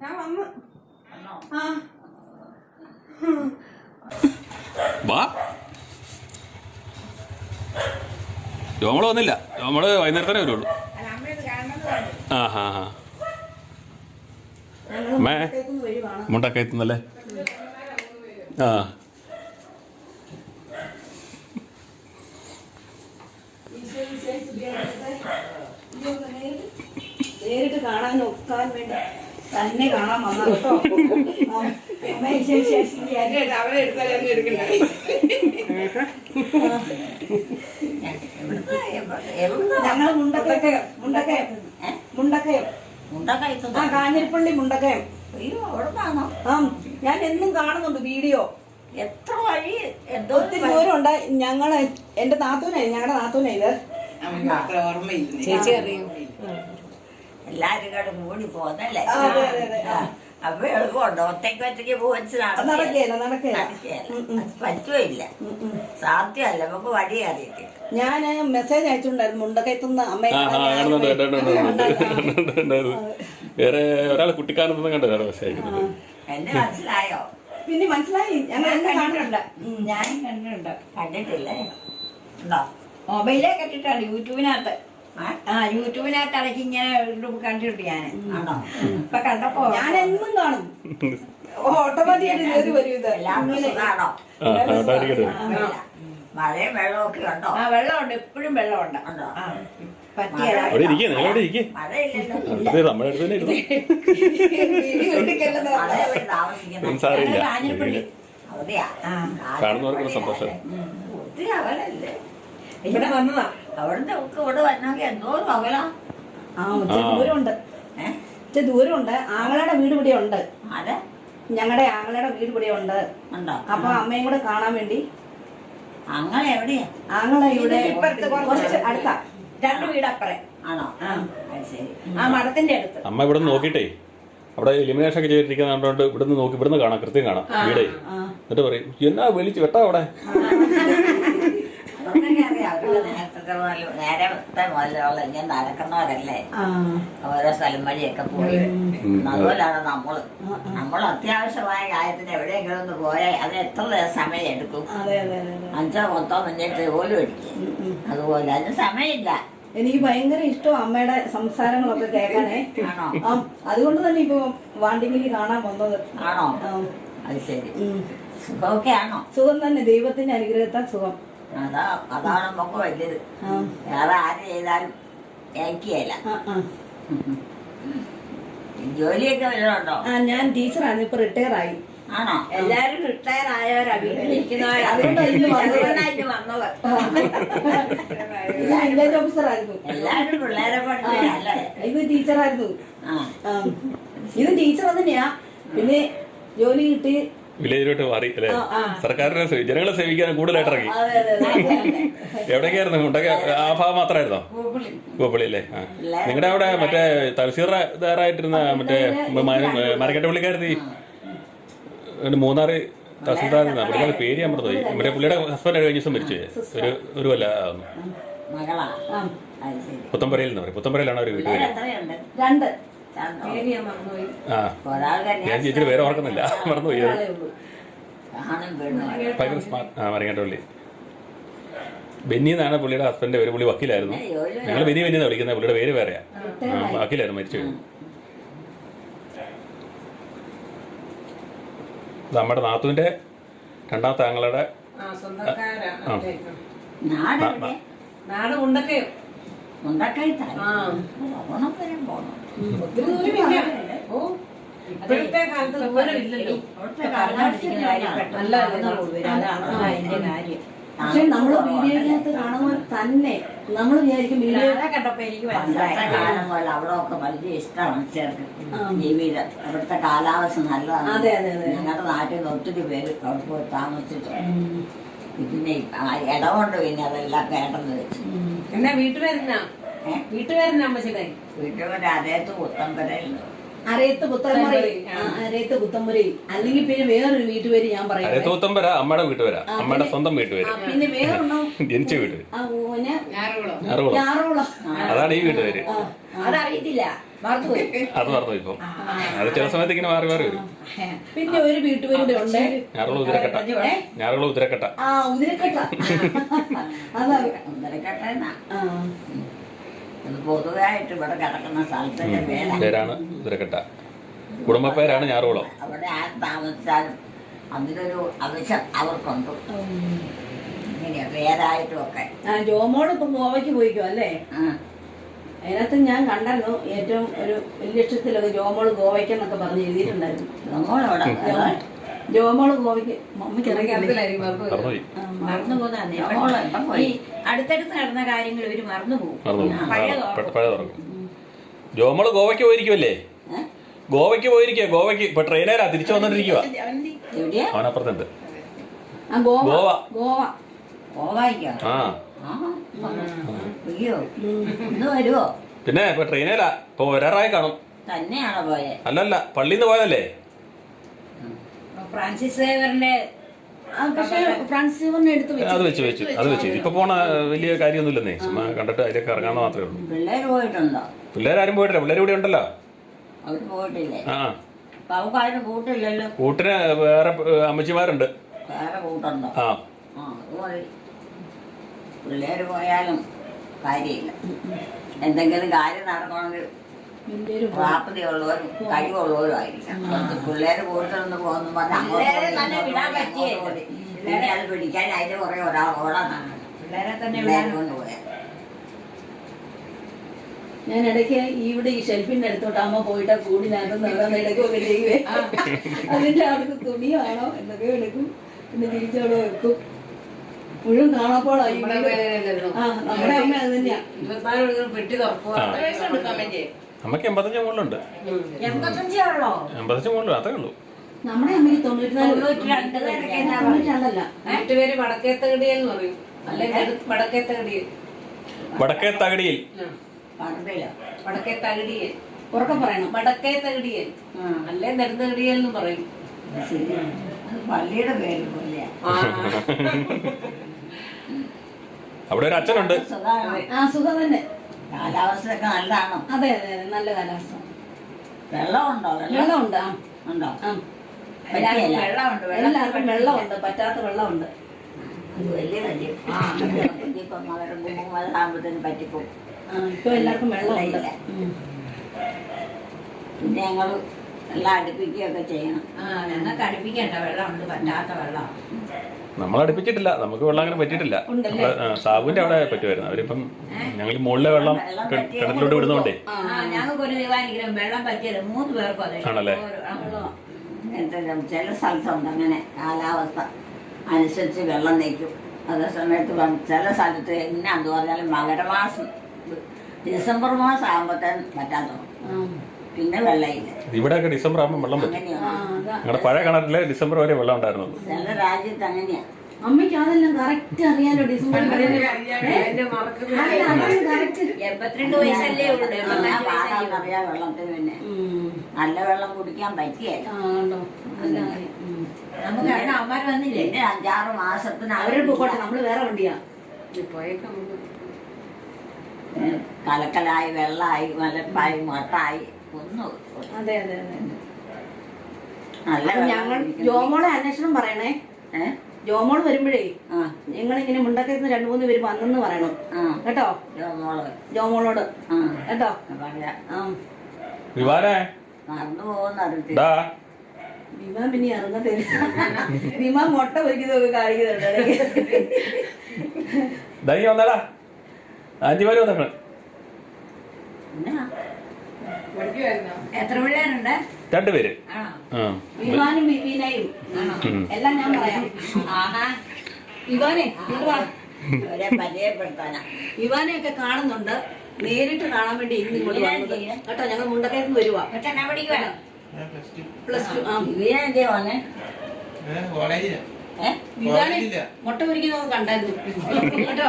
ഞാൻ വന്ന്. ആ. വാ. രോമൾ വന്നില്ല. രോമൾ വൈകുന്നേരത്തന്നെ വരുള്ളൂ. ആ ഹാ ഹാ അമ്മേ കേൾക്കുന്ന വഴി കാണാം മുണ്ടൊക്കെ എത്തുന്നല്ലേ ആ നേരിട്ട് കാണാൻ ഒക്കാൻ വേണ്ടി തന്നെ കാണാൻ വന്ന. അവരെ എടുക്കണ്ട? ഞങ്ങൾ മുണ്ടക്കയം മുണ്ടക്കയം. മുണ്ടക്കയം. ആ കാഞ്ഞിരപ്പള്ളി മുണ്ടക്കയം. അയ്യോ ആ ഞാൻ എന്നും കാണുന്നുണ്ട് വീഡിയോ. എത്ര വഴി എന്തോ ദൂരം ഉണ്ട്. ഞങ്ങൾ എന്റെ താത്തൂനായി ഞങ്ങളുടെ താത്തൂനായി ഇത്. ചേച്ചി അറിയൂ? എല്ലാരും കൂടെ കൂടി പോന്നല്ലേ. അപ്പൊ എളുപ്പമുണ്ടോ ഒറ്റയ്ക്ക് ഒറ്റയ്ക്ക് പോവച്ച് പറ്റുമില്ല സാധ്യമല്ല നമുക്ക് വഴി അറിയത്തില്ല ഞാൻ മെസ്സേജ് അയച്ചിട്ടുണ്ടായിരുന്നു മുണ്ടക്കയത്തുനിന്ന് അമ്മ. വേറെ ഒരാൾ അയക്കുന്നത് എന്നെ മനസ്സിലായോ? പിന്നെ മനസ്സിലായി. ഞങ്ങൾ എന്നെ കാണുന്നുണ്ട് ഞാൻ കണ്ടിട്ടുണ്ട്. കണ്ടിട്ടില്ലേ? മൊബൈലേ കണ്ടിട്ടാണ് യൂട്യൂബിനകത്ത്. ആ? ആ യൂട്യൂബിനകത്ത് ഇടയ്ക്ക് ഇങ്ങനെ കണ്ടിട്ടുണ്ട് ഞാൻ. ഇപ്പൊ കണ്ടപ്പോ ഞാൻ എന്നും കാണും. ഓട്ടോമാറ്റിക്കായിട്ട് വരും ഇത്. മഴയും വെള്ളമൊക്കെ ഉണ്ടോ? ആ വെള്ളമുണ്ട്. എപ്പോഴും വെള്ളമുണ്ട്. കാണുന്നവർക്കൊരു സന്തോഷം. ഇവിടെ വന്നതാ. അവിടുന്ന് ഒക്കെ ഇവിടെ വന്നെങ്കിൽ എന്തോ അകലാ ആ ഇച്ചിരി ദൂരമുണ്ട്. ഇച്ചിരി ദൂരമുണ്ട്. ആങ്ങളയുടെ വീട് ഇവിടെ ഉണ്ട്. അതെ ഞങ്ങളുടെ ആങ്ങളയുടെ വീട് ഇവിടെ ഉണ്ട്. അപ്പൊ അമ്മയും കൂടെ കാണാൻ വേണ്ടി. ആങ്ങള എവിടെയാ? ആങ്ങള ഇവിടെ കുറച്ച് അടുത്താ. രണ്ട് വീടപ്പറേ. ആണോ? ശരി. ആ മഠത്തിന്റെ അടുത്ത്. അമ്മ ഇവിടെ നോക്കിട്ടേ അവിടെ എലിമിനേഷൻ ഒക്കെ ചെയ്തിരിക്കുന്ന കണ്ടോണ്ട് ഇവിടുന്ന് നോക്കി ഇവിടുന്ന് കാണാം കൃത്യം കാണാം വീടേ. എന്നിട്ട് പറയും എന്നാ വിളിച്ചു വെട്ടാ അവിടെ? നേരത്തെ മുതൽ നേരത്തെ മുതലുള്ള ഇങ്ങനെ നടക്കുന്നവരല്ലേ? ഓരോ സ്ഥലം വഴിയൊക്കെ പോയി. അതുപോലാണ് നമ്മൾ. നമ്മൾ അത്യാവശ്യമായ കാര്യത്തിന് എവിടെയെങ്കിലും ഒന്ന് പോയാൽ അത് എത്ര സമയം എടുക്കും. അഞ്ചോ പത്തോ മിനിറ്റ് പോലും എടുക്കും. അതുപോലെ അതിന് സമയമില്ല. എനിക്ക് ഭയങ്കര ഇഷ്ടം അമ്മയുടെ സംസാരങ്ങളൊക്കെ കേൾക്കാനേ. അതുകൊണ്ട് തന്നെ ഇപ്പൊ വാണ്ടിങ്ങിലി കാണാൻ വന്നത്. ആണോ? അത് ശരി. സുഖമൊക്കെ ആണോ? സുഖം തന്നെ. ദൈവത്തിന്റെ അനുഗ്രഹത്താൽ സുഖം. അതാ അതാണ് നമുക്ക് വലിയത്. വേറെ ആര് ചെയ്താലും ഏക്കിയല്ല. ജോലിയൊക്കെ വല്ലതുണ്ടോ ആ ഞാൻ ടീച്ചറാണ് ഇപ്പൊ റിട്ടയർ ആയി ആണോ? എല്ലാരും റിട്ടയർ ആയവരാ വീട്ടിലിരിക്കുന്നവരാ അതുകൊണ്ടാ ഇന്ന് വന്നത്. അതുകൊണ്ടാ ഇന്ന് വന്നത്. ഞാൻ വില്ലേജ് ഓഫീസർ ആയിരുന്നു. എല്ലാരും പിള്ളേരെ പഠിപ്പിക്കല്ലേ ഇത് ടീച്ചറായിരുന്നു. ഇത് ടീച്ചർ തന്നെയാ. പിന്നെ ജോലി കിട്ടി. വില്ലേജിലോട്ട് മാറി അല്ലേ? സർക്കാരിനെ ജനങ്ങളെ സേവിക്കാൻ കൂടുതലായിട്ട് ഇറങ്ങി എവിടേക്കായിരുന്നു മുണ്ടൊക്കെ ആ ഭാഗം മാത്രമായിരുന്നോ? ഗോപളി അല്ലേ? ആ. നിങ്ങളുടെ അവിടെ മറ്റേ തഹസീൽദാറായിട്ടിരുന്ന മറ്റേ മരക്കട്ട പുള്ളിക്കാരത്തി മൂന്നാർ പുള്ളിക്കാരുടെ പേര് ഞാൻ മറന്നുപോയി. മറ്റേ പുള്ളിയുടെ ഹസ്ബൻഡ് കഴിഞ്ഞ ദിവസം മരിച്ചു. ഒരു ഒരു കൊല്ല പുത്തമ്പരയിൽ നിന്ന് പറയും. പുത്തമ്പരയിലാണ് അവർ വീട്ടിൽ ഞാൻ ചേച്ചിയുടെ പേര് ഓർക്കുന്നില്ല. മറന്നുപോയി ഭയങ്കര സ്മാർട്ട്. ആ ബെന്നി എന്നാണ് പുള്ളിയുടെ ഹസ്ബൻഡിന്റെ പേര്. പുള്ളി വക്കീലായിരുന്നു. ഞങ്ങൾ ബെന്നി ബെന്നി എന്നാണ് വിളിക്കുന്നത്. പുള്ളിയുടെ പേര് വേറെയാ. വക്കീലായിരുന്നു മരിച്ചു നമ്മുടെ നാത്തുവിന്റെ രണ്ടാമത്തെ ആങ്ങളുടെ ആ. നാട് എവിടെ? ഇപ്പോഴത്തെ കാലത്ത് അതിന്റെ കാര്യം പക്ഷെ നമ്മൾ വീഡിയോയ്ക്കകത്ത് കാണുമ്പോൾ തന്നെ നമ്മൾ വിചാരിക്കും വീഡിയോ കണ്ടപ്പോ എനിക്ക് അവിടെ ഒക്കെ വലിയ ഇഷ്ടമാണ് ചേർക്ക് ജീവിത അവിടുത്തെ കാലാവസ്ഥ നല്ലതാണ്. അതെ, അതെ, അതെ. ഞങ്ങളുടെ നാട്ടിൽ ഒത്തിരി പേര് അവിടെ പോയി താമസിച്ചിട്ടുണ്ട്. പിന്നെ ഇടമുണ്ട് പിന്നെ അതെല്ലാം കേട്ടെന്ന് വെച്ചു. എന്നാ വീട്ടുപേരെന്നാ? വീട്ടുപേരെന്നാ അമ്മച്ചിടെ വീട്ടുകാരുടെ അതേത്ത് പുത്തമ്പരയിൽ. അരയത്ത് പുത്തമ്പുരയിൽ. ആ, അരയത്ത് പുത്തമ്പുരയിൽ. അല്ലെങ്കിൽ പിന്നെ വേറൊരു വീട്ടുപേര് ഞാൻ പറയാം അരയത്തൂത്തം വരാ അമ്മയുടെ വീട്ട് വരാ അമ്മയുടെ സ്വന്തം വീട്ടുപേര്. പിന്നെ വേറൊന്നും ജനിച്ച വീട്. ഞാറുകുളം അതാണ് ഈ വീട്ടുപേര്. അതറിയത്തില്ല. അത് മറന്നു ഇപ്പൊ. അത് ചില സമയത്ത് ഇങ്ങനെ മാറി മാറി വരും. പിന്നെ ഒരു വീട്ടുപേരുടെ ഉണ്ട്. ഞാറുള്ള ഉതിരക്കട്ട ഞാറുകുളം ഉതിരക്കട്ട പൊതുവായിട്ട് ഇവിടെ കിടക്കുന്ന സ്ഥലത്തിന്റെ പേരാണ്. ഉതിരക്കട്ട കുടുംബ പേരാണ് ഞാറുകുളം. അവിടെ ആര് താമസിച്ചാലും അതിനൊരു ആവശ്യം അവർക്കുണ്ട്. ഇങ്ങനെയാ പേരായിട്ടും ഒക്കെ. ആ ജോമോൾ ഇപ്പൊ ഗോവയ്ക്ക് പോയിക്കോ അല്ലേ? ആ. അതിനകത്ത് ഞാൻ കണ്ടായിരുന്നു ഏറ്റവും ഒരു ലക്ഷത്തിലൊക്കെ ജോമോൾ ഗോവയ്ക്കെന്നൊക്കെ പറഞ്ഞ് എഴുതിയിട്ടുണ്ടായിരുന്നു. ജോമോൾ ഗോവയ്ക്ക് മമ്മിക്ക് മറന്നു ഈ അടുത്തടുത്ത് നടന്ന കാര്യങ്ങൾ ഇവർ മറന്നു പോകും. ജോമോൾ ഗോവയ്ക്ക് പോയിരിക്കുമല്ലേ ഗോവയ്ക്ക് പോയിരിക്കുക. ഗോവയ്ക്ക് ഇപ്പൊ ട്രെയിനേരാ തിരിച്ചു വന്നോണ്ടിരിക്കുക അവനപ്പുറത്തുണ്ട്. ആ ഗോവ. ഗോവ. ഗോവ. പോവായിക്കോ ആ ആ. അയ്യോ ഇന്ന് വരുവോ? പിന്നെ ഇപ്പൊ ട്രെയിനേരാ ഇപ്പൊ വരാറായി കാണും. തന്നെയാണോ പോയെ? അല്ലല്ല പള്ളിന്ന് നിന്ന് പോയതല്ലേ ഫ്രാൻസിസ് സേവറിന്റെ എടുത്ത് അത് വെച്ചു വെച്ച്. അത് വെച്ച്. ഇപ്പൊ പോണ വലിയ കാര്യമൊന്നുമില്ലെന്നേ. ചുമ്മാ കണ്ടിട്ട് അതിലേക്ക് ഇറങ്ങാന്ന് മാത്രമേ ഉള്ളൂ. പിള്ളേര് പോയിട്ടുണ്ടോ? പിള്ളേരാരും പോയിട്ടില്ല. പിള്ളേർ ഇവിടെ ഉണ്ടല്ലോ. അവർ പോയിട്ടില്ലേ? ആ. അപ്പൊ അവർക്ക് അതിന് കൂട്ടില്ലല്ലോ? കൂട്ടിന് വേറെ അമ്മച്ചിമാരുണ്ട്. വേറെ കൂട്ടുണ്ടോ? ആ. ആ അത് മതി. പിള്ളേര് പോയാലും കാര്യമില്ല. എന്തെങ്കിലും കാര്യം നടക്കണമെങ്കിൽ പ്രാപ്തിയുള്ളവരും കഴിവുള്ളവരും ആയിരിക്കും അത് പിള്ളേര് കൂടുതലൊന്ന് പോകുന്നു പറഞ്ഞാൽ അത് പിടിക്കാൻ അതിന്റെ കുറെ ഒരാൾ പിള്ളേരെ തന്നെ കൊണ്ട് പോയാൽ. ഞാൻ ഇടയ്ക്ക് ഇവിടെ ഈ ഷെൽഫിന്റെ അടുത്തോട്ട് അമ്മ പോയിട്ട് കൂടി കൂടിനകത്ത് നിറം എടുക്കുകയൊക്കെ ചെയ്യുവേ. അതിന്റെ അവിടുത്തെ തുണിയാണോ എന്നൊക്കെ എടുക്കും. പിന്നെ തിരിച്ചവിടെ വെക്കും. മുഴുവൻ പേരല്ലായിരുന്നു. ആ നമ്മുടെ അമ്മ അത് തന്നെയാ. ഇരുപത്തിനാല് മണിക്കൂർ പെട്ടി തുറക്കുക. എത്ര ഉണ്ട് കമന്റ് അമ്മയ്ക്ക് എൺപത്തഞ്ച് മുകളിലുണ്ട്. എൺപത്തഞ്ചേ ഉള്ളോ? എൺപത്തഞ്ച് മുകളിൽ അതേ ഉള്ളൂ. നമ്മുടെ അമ്മയ്ക്ക് തൊണ്ണൂറ്റിനാല് തൊണ്ണൂറ്റി രണ്ട് പേരൊക്കെ എന്നാ തൊണ്ണൂറ്റി രണ്ടല്ല വീട്ടുപേര് വടക്കേത്തകടിയെന്ന് പറയും. അല്ലെങ്കിൽ വടക്കേത്തകടിയൻ വടക്കേ തകടിയിൽ വടക്കേ വടക്കേത്തകടിയൻ ഉറക്കെ പറയണം. വടക്കേത്തകടിയൻ അല്ലെ നെടുന്തകടിയൻ എന്ന് പറയും പള്ളിയുടെ പേര് പോലെ ആ. അവിടെ ഒരു അച്ഛനുണ്ട്. ആ സുഖം തന്നെ. കാലാവസ്ഥയൊക്കെ നല്ലതാണോ? അതെ അതെ അതെ നല്ല കാലാവസ്ഥ. വെള്ളമുണ്ടോ? വെള്ളം? വെള്ളമുണ്ട് ആ. ഉണ്ടോ? ആ. എല്ലാവർക്കും വെള്ളമുണ്ട് എല്ലാവർക്കും വെള്ളമുണ്ട് പറ്റാത്ത വെള്ളമുണ്ട്. അത് വലിയ കാര്യം. ഇപ്പം പറ്റിപ്പോകും ആ എല്ലാവർക്കും വെള്ളമുണ്ട്. ഉം. പിന്നെ ഞങ്ങൾ എല്ലാം അടുപ്പിക്കുകയൊക്കെ ചെയ്യണം. ആ ഞങ്ങൾക്ക് അടുപ്പിക്കണ്ട വെള്ളമുണ്ട് പറ്റാത്ത വെള്ളം നമ്മൾ അടുപ്പിച്ചിട്ടില്ല നമുക്ക് വെള്ളം അങ്ങനെ പറ്റിയിട്ടില്ല. സാബുവിന്റെ അവിടെ പറ്റുമായിരുന്നു. അവരിപ്പം ഞങ്ങൾ മുകളിലെ വെള്ളം കിണറ്റിലോട്ട് വിടുന്നോണ്ടേ ആണല്ലേ? ചില സ്ഥലത്തുണ്ട് അങ്ങനെ കാലാവസ്ഥ. അനുസരിച്ച് വെള്ളം നിൽക്കും. അതേ സമയത്ത് ചില സ്ഥലത്ത് എന്നാന്ന് പറഞ്ഞാലും മകരമാസം ഡിസംബർ മാസം ആകുമ്പോഴത്തേനും പറ്റാത്ത ആ. പിന്നെ വെള്ളമില്ല. ഇവിടെയൊക്കെ ഡിസംബർ ആകുമ്പോൾ വെള്ളം പറ്റും. അങ്ങനെയാണ് ഞങ്ങളുടെ പഴയ കിണറ്റിൽ ഡിസംബർ വരെ വെള്ളം ഉണ്ടായിരുന്നു ചില രാജ്യത്ത് അങ്ങനെയാ. അമ്മയ്ക്ക് അതെല്ലാം കറക്റ്റ് അറിയാലോ ഡിസംബർ എൺപത്തിരണ്ട് വയസ്സല്ലേ ഉള്ളൂ അറിയാം വെള്ളത്തിന് പിന്നെ. നല്ല വെള്ളം കുടിക്കാൻ പറ്റിയല്ലോ. നമുക്ക് അതിന് അമ്മമാര് വന്നില്ലേ? അഞ്ചാറ് മാസത്തിന് അവരെ പോകട്ടെ നമ്മൾ വേറെ വണ്ടിയാ. കലക്കലായി വെള്ളമായി മലപ്പായി മട്ടായി. അതെ അതെ അതെ. അല്ല ഞങ്ങൾ ജോമോളെ അന്വേഷണം പറയണേ. ജോമോൾ ജോമോൾ വരുമ്പോഴേ ആ. ഞങ്ങൾ ഇങ്ങനെ മുണ്ടക്കരുന്ന് രണ്ടു മൂന്ന് പേര് വന്നെന്ന് പറയണം. കേട്ടോ? ജോമോളോട്. കേട്ടോ? പറയാ മറന്നു പോകുന്ന വിമാൻ പിന്നെ ഇറങ്ങത്തില്ല വിമാൻ മുട്ട പൊരിക്കുന്നതൊക്കെ കാണിക്കുന്നുണ്ട് വന്നടാ. ആന്റിമാര് വന്നേക്കണ്. എത്ര പിള്ളേരുണ്ട്? രണ്ടുപേര് വിവീനയും എല്ലാം ഞാൻ പറയാം. അവരെ പരിചയപ്പെടുത്താനാ. വിവാനെയൊക്കെ കാണുന്നുണ്ട്. നേരിട്ട് കാണാൻ വേണ്ടി ഇന്ന് ഇങ്ങോട്ട് വന്നത്. കേട്ടോ ഞങ്ങൾ മുണ്ടക്കയത്ത് വരുവാ. Plus two. ആ. ഇവനെ എന്തേ വന്നെ? മുട്ട പൊരിക്കുന്നത് കണ്ടായിരുന്നു. കേട്ടോ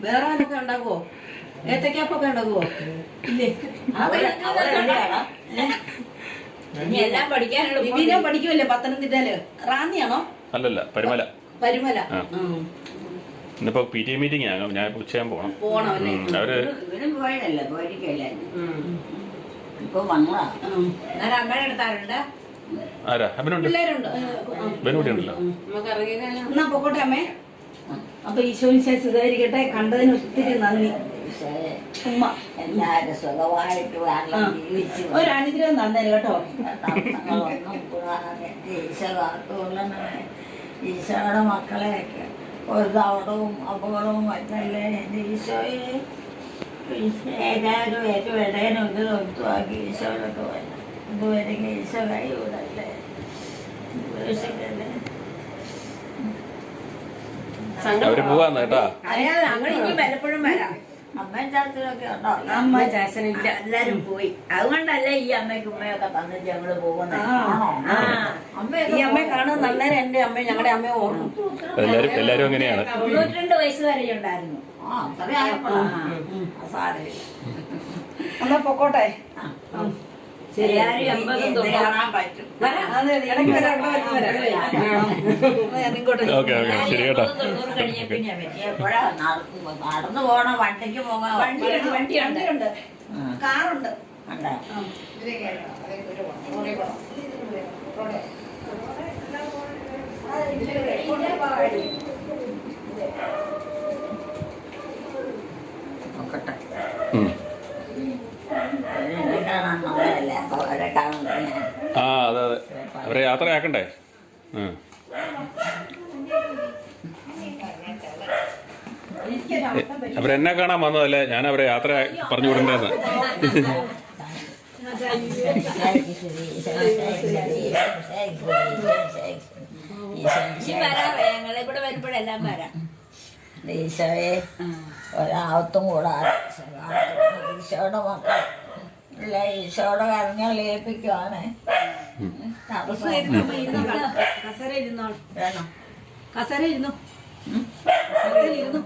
വേറെ ആരൊക്കെ ഉണ്ടാക്കുവോ? ഏത്തക്കാപ്പൊക്കെ ഉണ്ടാക്കുവോ ഇല്ലേ? എല്ലാം പഠിക്കാനുള്ള പഠിക്കുമല്ലേ പത്തനംതിട്ടയിൽ? റാന്നിയാണോ? അല്ലല്ല പരിമല. പരിമല. ആ. ഉം. ഇന്നിപ്പോ പി ടി മീറ്റിംഗ് ആണ്. ഞാൻ ഉച്ചയാൻ പോണം. അവർ ആരാ? എന്നാ പൊക്കോട്ടെ അമ്മേ. അപ്പൊ ഈശോനിശേ സുഖായിരിക്കട്ടെ കണ്ടതിന് ഒത്തിരി നന്ദി. എല്ലാരും സുഖമായിട്ട് വേണം ജീവിച്ചു ഒരു അനുഗ്രഹം തന്നേര് കേട്ടോ. തടസ്സങ്ങളൊന്നും കൂടാതെ ഈശോ കാത്തുകൊള്ളണമേ ഈശോയുടെ മക്കളെ ഒരു തവണവും അപകടവും മറ്റല്ലേ? എന്റെ ഈശോയെ ഈശോ ഏതായാലും ഏറ്റവും ഇടയനും ഇത് ഒത്തുവാക്കി ഈശോയിലൊക്കെ വരണം. ഇതുവരെ ഈശോ കൈ വിടല്ലേ? അവർ പോവാന്ന് കേട്ടാ. ഞങ്ങൾ ഇനി വല്ലപ്പോഴും വരാം. അമ്മയും ചാത്തിലൊക്കെ ഉണ്ടോ? അമ്മ ചാച്ചനില്ല. എല്ലാരും പോയി. അതുകൊണ്ടല്ലേ ഈ അമ്മയ്ക്ക് ഉമ്മയൊക്കെ തന്നിട്ട് ഞങ്ങൾ പോകുന്നത് ഈ അമ്മയെ കാണുന്ന നല്ലേരം എന്റെ അമ്മ ഞങ്ങളുടെ അമ്മയെ ഓർമ്മ എല്ലാരും എല്ലാരും അങ്ങനെയാണ്. തൊണ്ണൂറ്റിരണ്ട് വയസ്സ് വരെ ഉണ്ടായിരുന്നു. ആ അത്രയായപ്പോഴാണ് സാരമില്ല. എന്നാ പൊക്കോട്ടെ? ഓക്കെ ഓക്കെ ശരി കേട്ടോ. നടന്നു പോണ വണ്ടിക്ക് പോകാം. വണ്ടിയുണ്ട്. വണ്ടിയുണ്ട് കാറുണ്ട്. നോക്കട്ടെ. ആ അതെ അതെ. അവരെ യാത്രയാക്കണ്ടേ? അവരെന്നെ കാണാൻ വന്നതല്ലേ? ഞാൻ അവരെ യാത്ര പറഞ്ഞു വിടണ്ടേന്ന്. ഈശോയെ ഒരാവത്തും കൂടാതെ ഈശോയുടെ മക്കൾ ഇല്ല ഈശോയുടെ കരങ്ങൾ ഏൽപ്പിക്കുവാണ്. കസര വേണം. കസര ഇരുന്നു? ഇരുന്നു?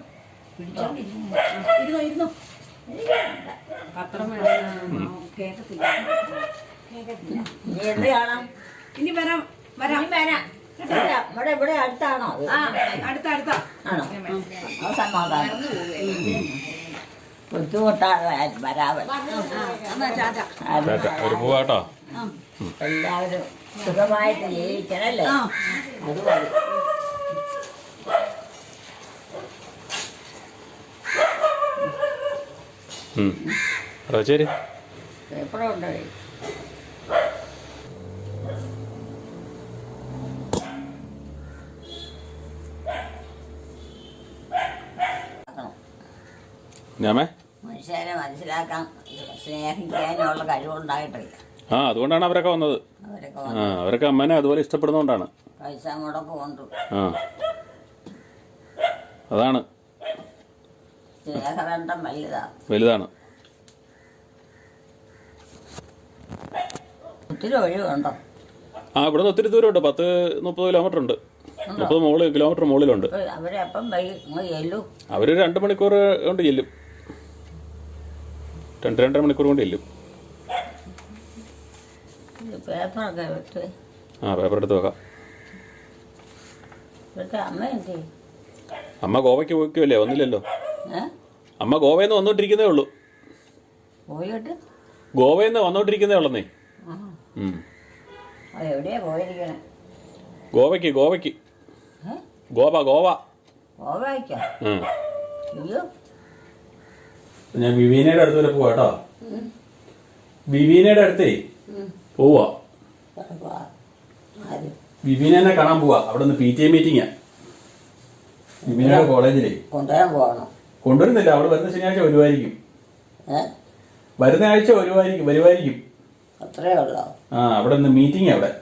ഇരുന്നോ ഇരുന്നോ? പത്രം വേണം. കേട്ടത്തില്ല നീ എന്ത് കാണാം ഇനി വരാം വരാം. ഇനി വരാം. ഇല്ല, ഇവിടെ ഇവിടെ അടുത്താണോ? ആ അടുത്ത അടുത്താണോ സമാധാനം. ബുദ്ധിമുട്ടാണ് വരാവൻ ടാറ്റ അവർ പോവാട്ടോ എല്ലാവരും സുഖമായിട്ട് ജീവിക്കണല്ലേ? അത് മതി ശരി എപ്പോഴുണ്ട് ഞാമേ? മനുഷ്യരെ മനസ്സിലാക്കാൻ സ്നേഹിക്കാനുള്ള കഴിവുണ്ടായിട്ടില്ല. ആ അതുകൊണ്ടാണ് അവരൊക്കെ വന്നത്. അവരൊക്കെ ആ അവരൊക്കെ അമ്മേനെ അതുപോലെ ഇഷ്ടപ്പെടുന്നതുകൊണ്ടാണ്. പൈസ മുടക്ക് കൊണ്ടു. ആ അതാണ്. സ്നേഹബന്ധം വലുതാണ് വലുതാണ്. ഒത്തിരി ഒഴിവുണ്ടോ? ആ ഇവിടുന്ന് ഒത്തിരി ദൂരമുണ്ട്. പത്ത് മുപ്പത് കിലോമീറ്റർ ഉണ്ട്. മുപ്പത് മുകളിൽ കിലോമീറ്റർ മുകളിലുണ്ട്. അവർ അവരെപ്പം വൈകി ചെല്ലു. അവർ രണ്ട് മണിക്കൂർ കൊണ്ട് ചെല്ലും. രണ്ട് രണ്ടര മണിക്കൂർ കൊണ്ട് പേപ്പറൊക്കെ വിട്ട് ആ പേപ്പർ എടുത്ത് വെക്കാം. അമ്മ ഗോവയ്ക്ക് പോയിക്കുമല്ലേ വന്നില്ലല്ലോ. അമ്മ ഗോവയിൽ നിന്ന് വന്നോണ്ടിരിക്കുന്നേ ഉള്ളൂ. ഗോവയിൽ നിന്ന് വന്നോണ്ടിരിക്കുന്നേ ഉള്ളന്നേ. ഗോവയ്ക്ക് ഗോവയ്ക്ക്. ഗോവ ഗോവ. ഞാൻ വിവീനയുടെ അടുത്ത് വരെ പോവാ കേട്ടോ. വിവീനയുടെ അടുത്തേ പോവാ. വിവീന കാണാൻ പോവാ. അവിടെ നിന്ന് പി ടി എ മീറ്റിംഗാ വിവീനയുടെ കോളേജിലേ. കൊണ്ടുവരാൻ പോകണം. കൊണ്ടുവരുന്നില്ല. അവിടെ വരുന്ന ശനിയാഴ്ച വരുമായിരിക്കും വരുന്ന ആഴ്ച വരുമായിരിക്കും വരുമായിരിക്കും അത്രേ ഉള്ളോ? ആ അവിടെ നിന്ന് മീറ്റിംഗ് അവിടെ.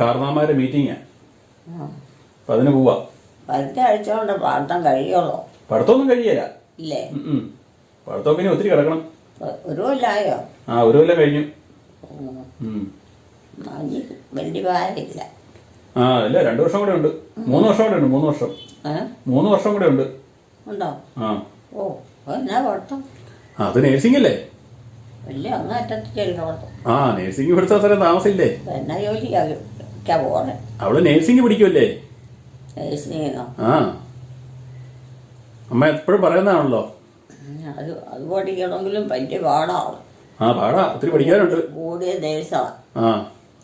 കാർന്നാമാരുടെ മീറ്റിംഗാ. അപ്പൊ അതിന് പോവാ. അടുത്ത ആഴ്ച കൊണ്ട് പാട്ടം കഴിയുള്ളൂ? പഠിത്തമൊന്നും കഴിയല ഇല്ലേ? പഠിത്തമൊക്കെ പിന്നെ ഒത്തിരി കിടക്കണം. ഒരു കൊല്ലായോ? ആ ഒരു കൊല്ലം കഴിഞ്ഞു. വലിയ ഭാരമില്ല. ആ ഇല്ല രണ്ടു വർഷം കൂടെ ഉണ്ട്. മൂന്ന് വർഷം കൂടെ ഉണ്ട് മൂന്ന് വർഷം. മൂന്ന് വർഷം കൂടെ ഉണ്ട്. ഉണ്ടോ? ആ. ഓ എന്നാ അത് നേഴ്സിംഗ് അല്ലേ? വലിയ ആ നേഴ്സിംഗ് പഠിച്ച എന്നാ ജോലിക്കാ? പോണേ? അവൾ നേഴ്സിംഗ് പിടിക്കുമല്ലേ ആ. അമ്മ എപ്പോഴും പറയുന്നതാണല്ലോ. അത് അത് പഠിക്കണമെങ്കിലും വലിയ പാടാണ് ആ പാടാ. ഒത്തിരി പഠിക്കാനുണ്ട്. കൂടിയ ആ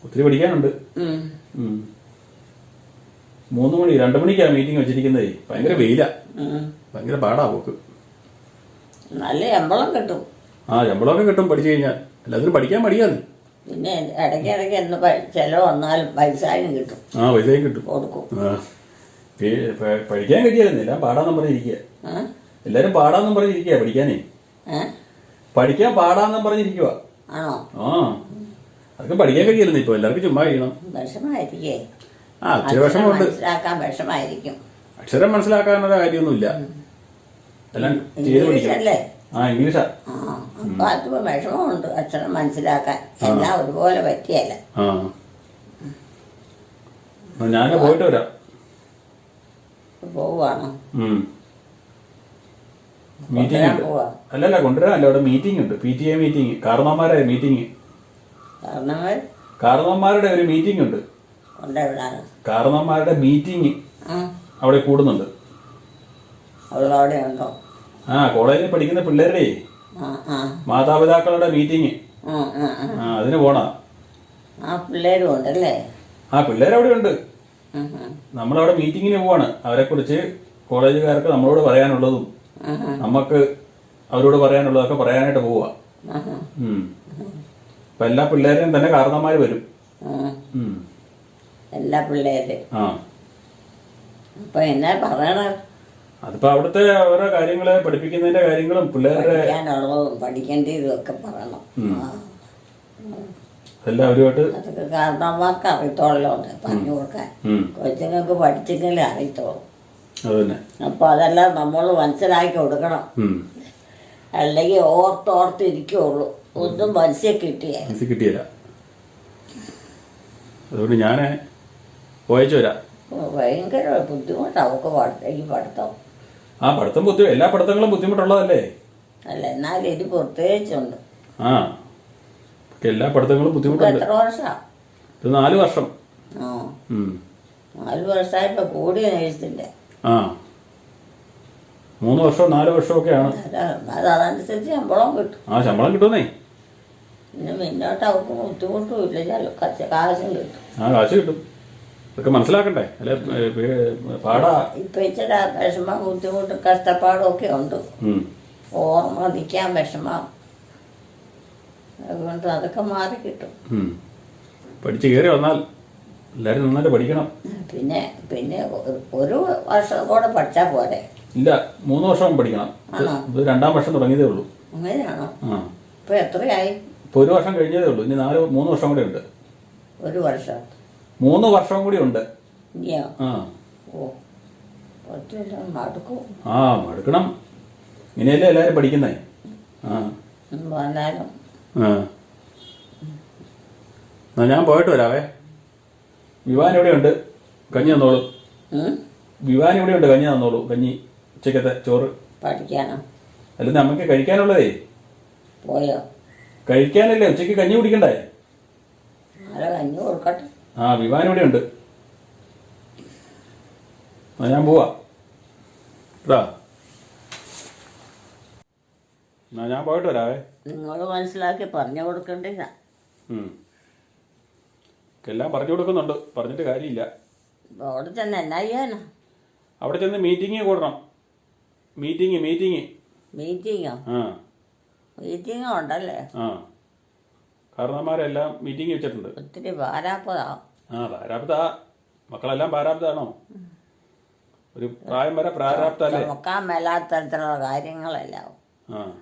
ഒത്തിരി പഠിക്കാനുണ്ട്. മൂന്ന് മണി രണ്ടു മണിക്കാണ് മീറ്റിംഗ് വെച്ചിരിക്കുന്നത് ഭയങ്കര വെയിലാ. ഭയങ്കര പാടാ പോക്ക്. നല്ല ശമ്പളം കിട്ടും. ആ ശമ്പളമൊക്കെ കിട്ടും പഠിച്ചു കഴിഞ്ഞാൽ. എല്ലാത്തിനും പഠിക്കാൻ മടിയാന്ന് പിന്നെ ഇടയ്ക്ക് ഇടയ്ക്ക് എന്ന് ചെലവ് വന്നാലും പൈസയും കിട്ടും. ആ പൈസയും കിട്ടും. കൊടുക്കും. പഠിക്കാൻ കഴിയായിരുന്നു. എല്ലാം പാടാന്നും പറഞ്ഞിരിക്കുക? എല്ലാരും പാടാന്നും പറഞ്ഞിരിക്കുക പഠിക്കാനേ. പഠിക്കാൻ പാടാന്നും പറഞ്ഞിരിക്കുക ആണോ? ആ. അതൊക്കെ പഠിക്കാൻ കഴിയില്ലെന്ന് ഇപ്പൊ എല്ലാവർക്കും ചുമ്മാ കഴിയണം. വിഷമായിരിക്കേ ആ അക്ഷര വിഷമമുണ്ട്. മനസ്സിലാക്കാൻ വിഷമായിരിക്കും അക്ഷരം മനസ്സിലാക്കാനുള്ള കാര്യമൊന്നുമില്ല. എല്ലാം ചെയ്ത് പഠിക്കണം. ആ ഇംഗ്ലീഷാ. അപ്പൊ വിഷമമുണ്ട് അക്ഷരം മനസ്സിലാക്കാൻ. എല്ലാം ഒരുപോലെ പറ്റിയല്ല. ഞാനൊക്കെ പോയിട്ട് വരാം. പോവുകയാണോ ഉം. മീറ്റിംഗ് ഉണ്ട്. പോവാ. അല്ലല്ല കൊണ്ടുവരാനല്ല അവിടെ മീറ്റിംഗ് ഉണ്ട്. പി ടി എ മീറ്റിംഗ് കാരണവന്മാരെ മീറ്റിംഗ്. കാരണം കാരണവന്മാരുടെ ഒരു മീറ്റിംഗ് ഉണ്ട്. കാരണവന്മാരുടെ മീറ്റിംഗ് അവിടെ കൂടുന്നുണ്ട്. അവിടെ ഉണ്ടോ ആ കോളേജിൽ പഠിക്കുന്ന പിള്ളേരുടെ മാതാപിതാക്കളുടെ മീറ്റിംഗ്. ആ അതിന് പോണ ആ പിള്ളേരും ഉണ്ടല്ലേ ആ പിള്ളേരവിടെ ഉണ്ട്. നമ്മളവിടെ മീറ്റിങ്ങിന് പോവാണ്. അവരെ കുറിച്ച് കോളേജുകാർക്ക് നമ്മളോട് പറയാനുള്ളതും. നമുക്ക് അവരോട് പറയാനുള്ളതൊക്കെ പറയാനായിട്ട് പോവുക. അപ്പൊ എല്ലാ പിള്ളേരെയും തന്നെ കാരണന്മാര് വരും. എല്ലാ പിള്ളേരും ആ. അപ്പൊ എന്നാ പറയണ? അതിപ്പോ അവിടുത്തെ ഓരോ കാര്യങ്ങളെ പഠിപ്പിക്കുന്നതിന്റെ കാര്യങ്ങളും പിള്ളേരുടെ പഠിക്കേണ്ട ഇതൊക്കെ പറയണം. എല്ലാം അവരുമായിട്ട് അതൊക്കെ കാരണവന്മാർക്ക് അറിയത്തോളല്ലോ പറഞ്ഞു കൊടുക്കാൻ. കൊച്ചുങ്ങൾക്ക് പഠിച്ചെങ്കിലേ അറിയത്തോളൂ അതന്നെ. തന്നെ അപ്പൊ അതെല്ലാം നമ്മൾ മനസ്സിലാക്കി കൊടുക്കണം. അല്ലെങ്കിൽ ഓർത്തോർത്ത് ഇരിക്കുള്ളൂ ഒന്നും മനസ്സിൽ കിട്ടിയേ. മനസ്സിൽ കിട്ടിയില്ല. അതുകൊണ്ട് ഞാൻ പോയച്ചു വരാം. ഭയങ്കര ബുദ്ധിമുട്ടാണ് അവൾക്ക് പഠിത്തം ഈ പഠിത്തം. ആ പഠിത്തം ബുദ്ധി എല്ലാ പഠിത്തങ്ങളും ബുദ്ധിമുട്ടുള്ളതല്ലേ? അല്ല എന്നാലും ഇത് പ്രത്യേകിച്ചുണ്ട് ആ. എല്ലാ പഠിത്തങ്ങളും ഇപ്പൊ ബുദ്ധിമുട്ടുണ്ട് എത്ര വർഷമാണ് ഇത് നാല് വർഷം. ഉം. നാല് വർഷമായപ്പോ കൂടി നേഴ്സിന്റെ. ആ. മൂന്ന് വർഷവും നാല് വർഷമൊക്കെയാണ് അത് അതനുസരിച്ച് ശമ്പളം കിട്ടും. ആ ശമ്പളം കിട്ടുന്നേ. പിന്നെ മുന്നോട്ട് അവർക്ക് ബുദ്ധിമുട്ടും ഇല്ല ചില കച്ച കാശും കിട്ടും. ആ കാശ് കിട്ടും. ഇതൊക്കെ മനസ്സിലാക്കണ്ടേ? അല്ലെ ഏ, ഏ, പാടാ. ഇപ്പൊ ഇച്ചിരി വിഷമം ബുദ്ധിമുട്ടും കഷ്ടപ്പാടും ഒക്കെ ഉണ്ട്. ഉം. ഓർമ്മ നിൽക്കാൻ വിഷമം. അതുകൊണ്ട് അതൊക്കെ മാറി കിട്ടും. പഠിച്ചു കയറി വന്നാൽ എല്ലാരും നന്നായിട്ട് പഠിക്കണം. പിന്നെ പിന്നെ ഒരു- വർഷം കൂടെ പഠിച്ചാ പോരെ. ഇല്ല മൂന്ന് വർഷം പഠിക്കണം. ഇത് രണ്ടാം വർഷം തുടങ്ങിയതേ ഉള്ളൂ. അങ്ങനെയാണോ? ഇപ്പൊ എത്രയായി? ഇപ്പൊ ഒരു വർഷം കഴിഞ്ഞതേ ഉള്ളൂ. ഇനി നാല് മൂന്ന് വർഷം കൂടെ ഉണ്ട്. ഒരു വർഷം. മൂന്ന് വർഷം കൂടി ഉണ്ട്. ആ. മടുക്കണം. ഇങ്ങനെയല്ലേ എല്ലാരും പഠിക്കുന്നേ? ആ. എന്ന് ഞാൻ പോയിട്ട് വരാവേ. വിവാൻ എവിടെയുണ്ട് ഉണ്ട്? കഞ്ഞി തന്നോളൂ. വിവാൻ എവിടെയുണ്ട് ഉണ്ട്? കഞ്ഞി തന്നോളൂ. കഞ്ഞി ഉച്ചക്കത്തെ ചോറ്. പഠിക്കാനോ? അല്ല നമുക്ക് കഴിക്കാനുള്ളതേ. പോയോ? കഴിക്കാനല്ലേ? ഉച്ചയ്ക്ക് കഞ്ഞി കുടിക്കണ്ടേ? കഞ്ഞി കൊടുക്കട്ടെ? ആ വിവാൻ ഇവിടെ ഉണ്ട്? ഞാൻ പോവാ. കേട്ടാ എന്നാ ഞാൻ പോയിട്ട് വരാവേ. നിങ്ങൾ മനസ്സിലാക്കി പറഞ്ഞു കൊടുക്കണ്ടേ. എല്ലാം പറഞ്ഞു കൊടുക്കുന്നുണ്ട്. പറഞ്ഞിട്ട് കാര്യമില്ല. അവിടെ ചെന്ന് എന്നാ ചെയ്യാനാ? അവിടെ ചെന്ന് മീറ്റിംഗ് കൂടണം. Meeting meeting. മീറ്റിംഗോ? മീറ്റിംഗ് ഉണ്ടല്ലേ? ആ. കാരണന്മാരെല്ലാം മീറ്റിംഗ് വെച്ചിട്ടുണ്ട്. ഒത്തിരി ഭാരാപ്പതാ. ആ ഭാരാപ്പതാ. മക്കളെല്ലാം പ്രാരാബ്ധാണോ ഒരു പ്രായം വരെ പ്രാരാപ്തല്ലേ? നോക്കാൻ മേലാത്ത തരത്തിലുള്ള കാര്യങ്ങളെല്ലാം. ആ.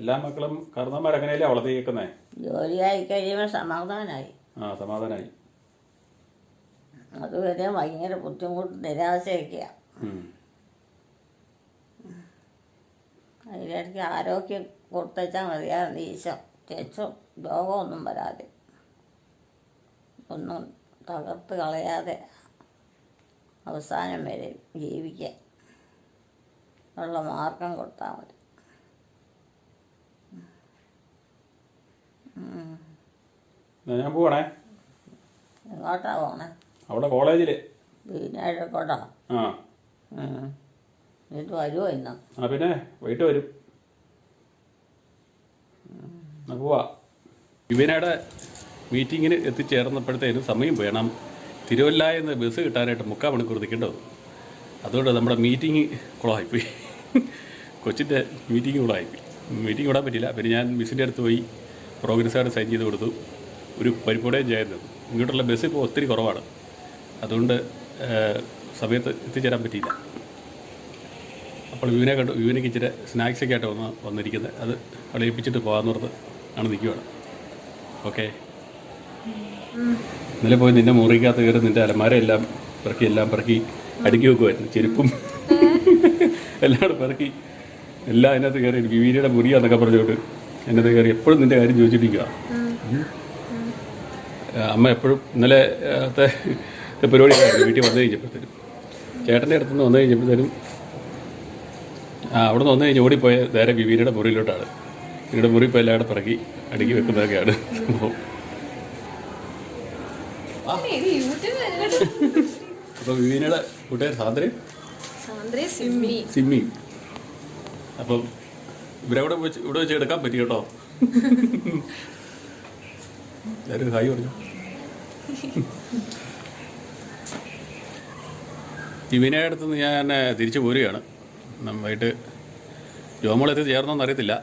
എല്ലാ മക്കളും കാരണന്മാരങ്ങനെയല്ലേ വളർത്തിയേക്കുന്നേ ജോലിയായി കഴിയുമ്പോൾ സമാധാനമായി ആ സമാധാനമായി അതുവരെ ഭയങ്കര ബുദ്ധിമുട്ട് നിരാശയൊക്കെയാണ് അതിലേക്ക് ആരോഗ്യം കൊടുത്തേച്ചാൽ മതിയായിരുന്നു. ഈശോ ചേച്ചും രോഗമൊന്നും വരാതെ. ഒന്നും തകർത്ത് കളയാതെ അവസാനം വരെ ജീവിക്കാൻ ഉള്ള മാർഗം കൊടുത്താൽ മതി. ഞാൻ പോവണേ? എങ്ങോട്ടാ പോണേ? അവിടെ കോളേജിൽ. വീനായിട്ടോട്ടോ ആ. ഇത് വരുമോ ഇന്ന്? ആ പിന്നെ വൈകിട്ട് വരും. പോവാ. ഇവനയുടെ മീറ്റിങ്ങിന് എത്തിച്ചേർന്നപ്പോഴത്തേനും സമയം വേണം. തിരുവല്ല എന്ന് ബസ് കിട്ടാനായിട്ട് മുക്കാൽ മണിക്കൂർ നിൽക്കേണ്ടത് അതുകൊണ്ട് നമ്മുടെ മീറ്റിംഗ് കുളമായിപ്പോയി. കൊച്ചിന്റെ മീറ്റിംഗ് കുളമായിപ്പോയി. മീറ്റിംഗ് വിടാൻ പറ്റില്ല പിന്നെ ഞാൻ മിസ്സിന്റെ അടുത്ത് പോയി. പ്രോഗ്രസ് കാർഡ് സൈൻ ചെയ്ത് കൊടുത്തു. ഒരു പരിപ്പുടയും ചെയ്യുന്നത് ഇങ്ങോട്ടുള്ള ബസ് ഇപ്പോൾ ഒത്തിരി കുറവാണ്. അതുകൊണ്ട് സമയത്ത് എത്തിച്ചേരാൻ പറ്റിയില്ല. അപ്പോൾ വിവിനെ കണ്ടു വിവിനയ്ക്ക് ഇച്ചിരി സ്നാക്സൊക്കെ ആയിട്ട് വന്ന് വന്നിരിക്കുന്നത്. അത് കളിയിപ്പിച്ചിട്ട് പോകാമെന്നോർത്ത് ആണ് നിൽക്കുവാണ്. ഓക്കെ. ഇന്നലെ പോയി നിന്നെ മുറിക്കകത്ത് കയറി നിന്റെ അലമാരയെല്ലാം പെറുക്കി എല്ലാം പെറുക്കി അടുക്കി വെക്കുമായിരുന്നു ചെരുപ്പും എല്ലാം പെറുക്കി. എല്ലാം അതിനകത്ത് കയറി വിവീനയുടെ മുറിയാന്നൊക്കെ പറഞ്ഞുകൊണ്ട് അതിനകത്ത് കയറി എപ്പോഴും നിന്റെ കാര്യം ചോദിച്ചിട്ടിരിക്കുക അമ്മ എപ്പോഴും ഇന്നലെ പരിപാടി വീട്ടിൽ വന്നു കഴിഞ്ഞപ്പോഴത്തേനും. ചേട്ടന്റെ അടുത്തുനിന്ന് വന്നു കഴിഞ്ഞപ്പോഴത്തേനും ആ അവിടെ നിന്ന് വന്നു കഴിഞ്ഞ് ഓടിപ്പോയ നേരെ വിവീനയുടെ മുറിയിലോട്ടാണ്. വിവീനയുടെ മുറി ഇപ്പോൾ എല്ലാവരും പിറകി പിറക്കി അടുക്കി വെക്കുന്നതൊക്കെയാണ് സംഭവം. അപ്പോൾ വിവീനയുടെ കൂട്ടുകാർ സാന്ദ്രയും? സിമ്മി. അപ്പം ഇവരവിടെ വെച്ച് ഇവിടെ വെച്ച് എടുക്കാൻ പറ്റി കേട്ടോ. എല്ലാവരും ഹായ് പറഞ്ഞു. ഇവിനെ അടുത്ത് നിന്ന് ഞാൻ തിരിച്ചു പോരുകയാണ്. വൈകിട്ട് ജോമോളെത്തി ചേർന്നോന്ന് അറിയത്തില്ല.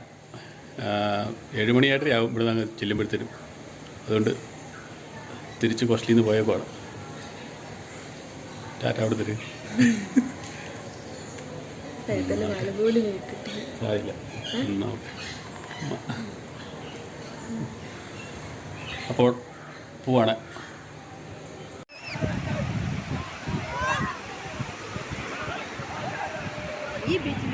ഏഴുമണിയായിട്ട് ആവും ഇവിടെ നിന്ന് ചെല്ലുമ്പോഴത്തേനും. അതുകൊണ്ട് തിരിച്ച് കൊസ്റ്റിൽ നിന്ന് പോയേക്കുവാണ്. ടാറ്റ അവിടെ തരും. ആയില്ല. എന്നാ അപ്പോൾ പോവാണ്. ഞാൻ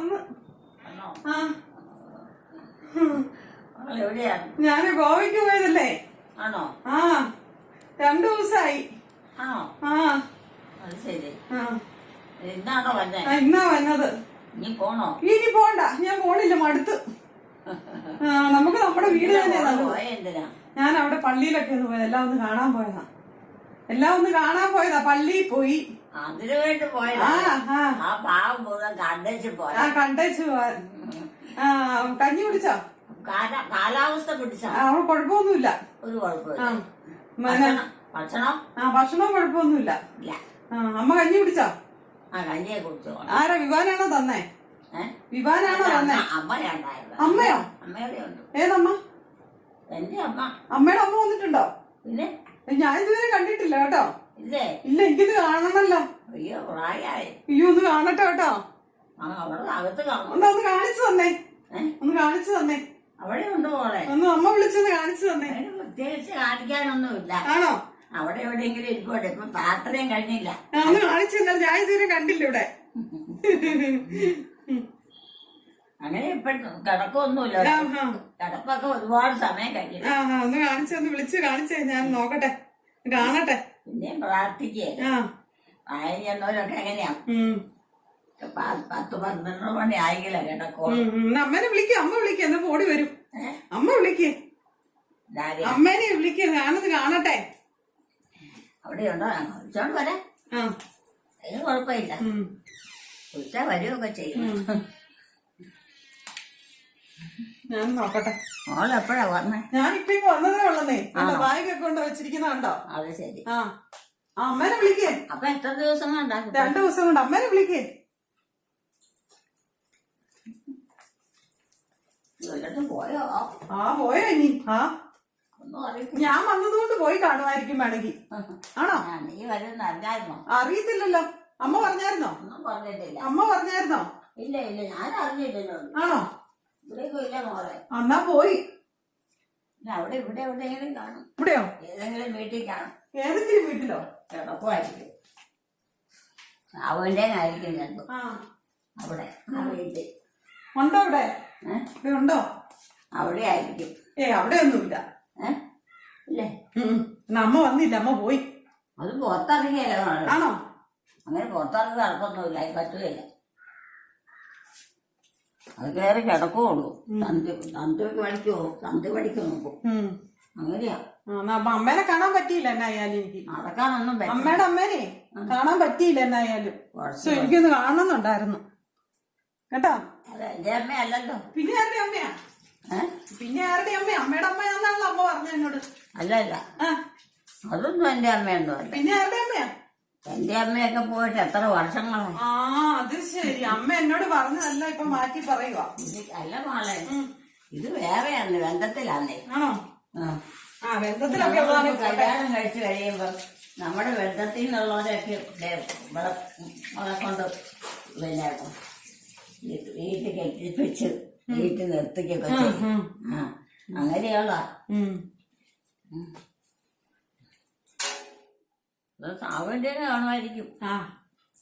വന്ന് ആ. ഞാൻ ഗോവയ്ക്ക് പോയതല്ലേ? ആണോ? ആ രണ്ടു ദിവസമായി ആണോ? ആ. അത് ശരി. ഇന്നാണോ വന്നേ? ഇന്നാ വന്നത്. നീ പോണോ? ഇനി പോണ്ട. ഞാൻ പോണില്ല മടുത്ത്. നമുക്ക് നമ്മുടെ വീട് തന്നെ ഞാൻ അവിടെ പള്ളിയിലൊക്കെ ഒന്ന് പോയത്. എല്ലാം ഒന്ന് കാണാൻ പോയതാ. എല്ലാം ഒന്ന് കാണാൻ പോയതാ. പള്ളിയിൽ പോയി. അതിനു വേണ്ടി പോയതാ. ആ പാവം മുഴുവൻ കണ്ടേച്ച് പോയ ആ കണ്ടേച്ചു പോവാൻ ആ കഞ്ഞി കുടിച്ചോ? കാല- കാലാവസ്ഥ പിടിച്ചോ? അവിടെ കുഴപ്പമൊന്നുമില്ല. ഒരു കുഴപ്പമില്ല. ഭക്ഷണം? ആ ഭക്ഷണം കുഴപ്പമൊന്നുമില്ല. ആ അമ്മ കഞ്ഞി കുടിച്ചോ? ആ കഞ്ഞിയെ കുടിച്ചോ. ആരാ വിവാനാണോ തന്നേ? വിവാനാണോ തന്നേ? അമ്മയുണ്ടായിരുന്നു അമ്മയോ? അമ്മയുടെ ഉണ്ട് ഏതമ്മ? എന്റെ അമ്മ. അമ്മയുടെ അമ്മ വന്നിട്ടുണ്ടോ? പിന്നെ? ഞാൻ ഇതുവരെ കണ്ടിട്ടില്ല കേട്ടോ. ഇല്ലേ? ഇല്ല എനിക്കിത് കാണണമല്ലോ. അയ്യോ പ്രായായി. അയ്യോ ഒന്ന് കാണട്ടെ കേട്ടോ. ആ അവിടെ അകത്ത് കാണും. ഒന്ന് ഒന്ന് കാണിച്ചു തന്നേ. ഒന്ന് കാണിച്ചു തന്നേ. അവിടെ ഉണ്ട് പോളെ ഒന്ന് അമ്മ വിളിച്ചൊന്ന് കാണിച്ചു തന്നേ. അതിന് പ്രത്യേകിച്ച് കാണിക്കാനൊന്നുമില്ല. ആണോ? അവിടെ എവിടെയെങ്കിലും ഇരിക്കട്ടെ ഇപ്പൊ പ്രാർത്ഥനയും കഴിഞ്ഞില്ല. ആ, ഒന്ന് കാണിച്ചു തന്നാൽ ഞാൻ ഇതുവരെ കണ്ടില്ല ഇവിടെ. അങ്ങനെ ഇപ്പൊ കിടക്കൊന്നുമില്ല. ആ, ആ. കിടപ്പൊക്കെ ഒരുപാട് സമയം കഴിഞ്ഞില്ല ആ ആ, ഒന്ന് കാണിച്ചു ഒന്ന് വിളിച്ച് കാണിച്ചേ ഞാൻ നോക്കട്ടെ. കാണട്ടെ. പിന്നെയും പ്രാർത്ഥിക്കേ ആ. പ്രായം ചെന്നവരൊക്കെ എങ്ങനെയാ? പത്ത് പന്ത്രണ്ട് മണി ആയില്ല കേട്ടോ അമ്മനെ വിളിക്ക അമ്മ വിളിക്ക എന്നാ ഓടി വരും. അമ്മ വിളിക്കേ. അമ്മേനെ വിളിക്ക ഞാനത് കാണട്ടെ. അവിടെ ഉണ്ടോ വിളിച്ചോണ്ട് വരാം. അതിന് കുഴപ്പമില്ല. വിളിച്ചാ വരികയൊക്കെ ചെയ്യും. ഞാൻ നോക്കട്ടെ. വന്നേ? വന്നതേ ഉള്ളന്നേ. കൊണ്ട് അത് ശരി. ആ. അമ്മേനെ വിളിക്കേ. അപ്പൊ എത്ര ദിവസം ഉണ്ടാക്കും രണ്ടു ദിവസം കൊണ്ട് അമ്മേനെ വിളിക്കേ. വല്ലതും പോയോ? ആ പോയോ ഇനി. ആ. ഞാൻ വന്നതുകൊണ്ട് പോയി കാണുമായിരിക്കും വേണമെങ്കിൽ ആണോ? നീ വരുന്ന അറിയത്തില്ലല്ലോ. അമ്മ പറഞ്ഞായിരുന്നോ? അമ്മ പറഞ്ഞായിരുന്നോ? ഇല്ല ഇല്ല. ഞാൻ അറിഞ്ഞില്ലല്ലോ. ആണോ? മോളെ പോയി. അവിടെ ഇവിടെ എവിടെയെങ്കിലും കാണും. ഇവിടെയോ? ഏതെങ്കിലും വീട്ടിൽ കാണും. ഏതെങ്കിലും വീട്ടിലോ? കിടക്കുമായിരിക്കും അവന്റെ ആയിരിക്കും ഞാൻ ആ. അവിടെ ആ വീട്ടിൽ. ഉണ്ടോ ഇവിടെ ഏ? ഇവിടെ ഉണ്ടോ? അവിടെ ആയിരിക്കും ഏ? അവിടെ ഒന്നുമില്ല ഇല്ലേ അമ്മ വന്നില്ല അമ്മ പോയി. അത് പുറത്തിറങ്ങിയല്ലോ. ആണോ? അങ്ങനെ പുറത്തിറങ്ങി നടക്കൊന്നുമില്ല അത് പറ്റുകയില്ല അത് കയറി കിടക്കുള്ളൂ തന്തി പഠിക്കോ പഠിക്കുമോ പഠിക്കോ നോക്കൂ അങ്ങനെയാ. അപ്പൊ അമ്മേനെ കാണാൻ പറ്റിയില്ല എന്നായാലും എനിക്ക്. നടക്കാനൊന്നും പറ്റില്ല. അമ്മയുടെ അമ്മേനെ കാണാൻ പറ്റിയില്ല എന്നായാലും പക്ഷെ എനിക്കൊന്ന് കാണണമെന്നുണ്ടായിരുന്നു കേട്ടോ? അത് എന്റെ അമ്മയല്ലല്ലോ പിന്നെ ആരുടെ അമ്മയാ? ഏ? പിന്നെ ആരുടെ അമ്മ അമ്മയുടെ അമ്മയാന്നാണല്ലോ അമ്മ പറഞ്ഞു എന്നോട്. അല്ല അല്ല ആ. അതൊന്നും എന്റെ അമ്മയൊന്നും അല്ല. പിന്നെ ആരുടെ അമ്മയാ? എന്റെ അമ്മയൊക്കെ പോയിട്ട് എത്ര വർഷങ്ങളായി? ആ അത് ശരി. അമ്മ എന്നോട് പറഞ്ഞതല്ല ഇപ്പൊ മാറ്റി പറയുക അല്ല മോളെ ഇത് വേറെയാണ് ബന്ധത്തിലാന്നേ ആണോ? ആ. ബന്ധത്തിലൊക്കെ. കല്യാണം കഴിച്ചു കഴിയുമ്പോ നമ്മുടെ ബന്ധത്തിൽ നിന്നുള്ളവരൊക്കെ വളക്കൊണ്ട് പിന്നെ വീട്ടിൽ കെട്ടിപ്പിച്ച് വീട്ടിൽ നിർത്തിക്കൊക്കെ ആ അങ്ങനെയുള്ള കാണുമായിരിക്കും. ആ.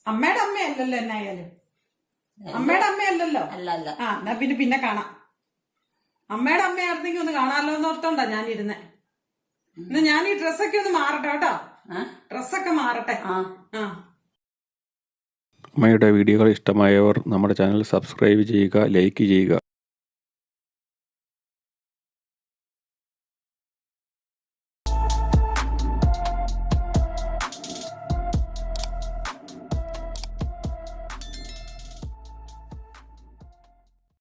അമ്മയുടെ അമ്മയല്ലല്ലോ എന്നായാലും. അമ്മയുടെ അമ്മയല്ലല്ലോ. അല്ല അല്ല. ആ എന്നാ പിന്നെ പിന്നെ കാണാം. അമ്മയുടെ അമ്മയായിരുന്നെങ്കിൽ ഒന്ന് കാണാമല്ലോ എന്ന് ഓർത്തോണ്ടാ ഞാൻ ഇരുന്നേ എന്നാ ഞാൻ ഈ ഡ്രസ്സൊക്കെ ഒന്ന് മാറട്ടെ കേട്ടോ. ഡ്രസ്സൊക്കെ മാറട്ടെ. ആ. ആ. അമ്മയുടെ വീഡിയോകൾ ഇഷ്ടമായവർ നമ്മുടെ ചാനൽ സബ്സ്ക്രൈബ് ചെയ്യുക ലൈക്ക് ചെയ്യുക.